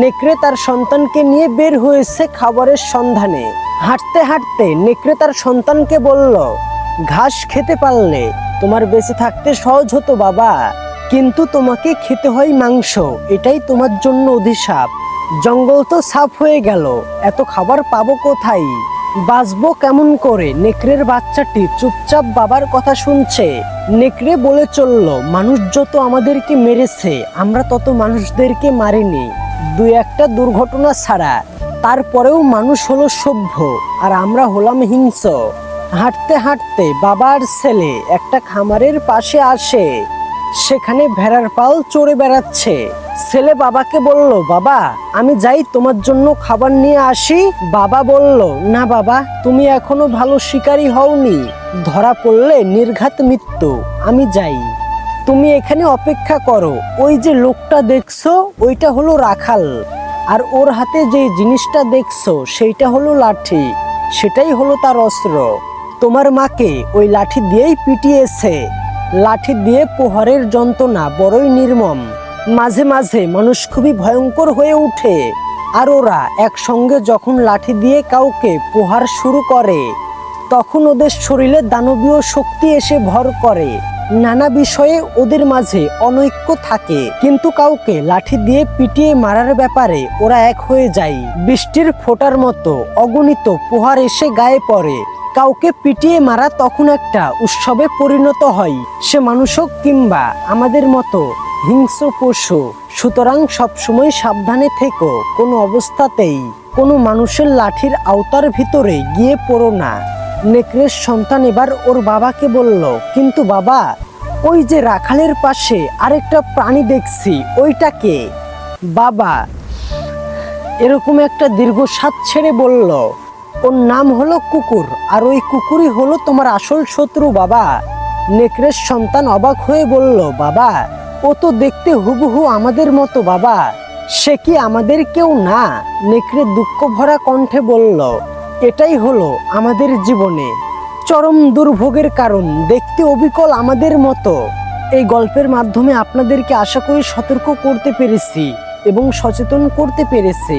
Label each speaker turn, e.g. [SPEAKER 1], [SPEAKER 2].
[SPEAKER 1] নেকড়ে তার সন্তানকে নিয়ে বের হয়েছে খাবারের সন্ধানে। হাঁটতে হাঁটতে নেকড়ে তার সন্তানকে বলল, ঘাস খেতে পারলে তোমার বেঁচে থাকতে সহজ হতো বাবা, কিন্তু তোমাকে খেতে হয় মাংস, এটাই তোমার জন্য অভিশাপ জঙ্গল তো সাফ হয়ে গেল, এত খাবার পাবো কোথায়? বাঁচবো কেমন করে? নেকড়ের বাচ্চাটি চুপচাপ বাবার কথা শুনছে। নেকড়ে বলে চলল, মানুষ যত আমাদেরকে মেরেছে, আমরা তত মানুষদেরকে মারিনি। দুই একটা দুর্ঘটনা ছাড়া। তারপরেও মানুষ হলো সভ্য আর আমরা হলাম হিংস্র। হাঁটতে হাঁটতে বাবার ছেলে একটা খামারের পাশে আসে। সেখানে ভেড়ার পাল চড়ে বেড়াচ্ছে। ছেলে বাবাকে বলল, বাবা, আমি যাই, তোমার জন্য খাবার নিয়ে আসি। বাবা বলল, না বাবা, তুমি এখনও ভালো শিকারী হওনি। ধরা পড়লে নির্ঘাত মৃত্যু। আমি যাই। তুমি এখানে অপেক্ষা করো। ওই যে লোকটা দেখছ, ওইটা হলো রাখাল। আর ওর হাতে যে জিনিসটা দেখছ, সেইটা হলো লাঠি। সেটাই হলো তার অস্ত্র। তোমার মাকে ওই লাঠি দিয়েই পিটিয়েছে। লাঠি দিয়ে পোহারের যন্ত্রণা বড়ই নির্মম। মাঝে মাঝে মানুষ খুবই ভয়ঙ্কর হয়ে ওঠে। আর ওরা একসঙ্গে যখন লাঠি দিয়ে কাউকে পোহার শুরু করে, তখন ওদের শরীরে দানবীয় শক্তি এসে ভর করে। নানা বিষয়ে ওদের মাঝে অনৈক্য থাকে। কিন্তু কাউকে লাঠি দিয়ে পিটিয়ে মারার ব্যাপারে ওরা এক হয়ে যায়। বৃষ্টির ফোঁটার মতো অগণিত পোহার এসে গায়ে পড়ে। কাউকে পিটিয়ে মারা তখন একটা উৎসবে পরিণত হয়। সে মানুষ হোক কিংবা আমাদের মতো হিংস্র পশু, সুতরাং সবসময় সাবধানে থেকো। কোনো অবস্থাতেই কোনো মানুষের লাঠির আওতার ভিতরে গিয়ে পড়ো না। নেকড়ের সন্তান এবার ওর বাবাকে বলল, কিন্তু বাবা, ওই যে রাখালের পাশে আরেকটা প্রাণী দেখছি ওইটাকে বাবা, এরকম একটা দীর্ঘশ্বাস ছেড়ে বলল, ওর নাম হলো কুকুর, আর ওই কুকুরই হলো তোমার আসল শত্রু, বাবা। নেকড়ের সন্তান অবাক হয়ে বলল, বাবা, ও তো দেখতে হুবহু আমাদের মতো, বাবা। সে কি আমাদের কেউ না? নেকড়ে দুঃখ ভরা কণ্ঠে বলল এটাই হলো আমাদের জীবনে চরম দুর্ভোগের কারণ। দেখতে অবিকল আমাদের মতো। এই গল্পের মাধ্যমে আপনাদেরকে আশা করি সতর্ক করতে পেরেছি এবং সচেতন করতে পেরেছি।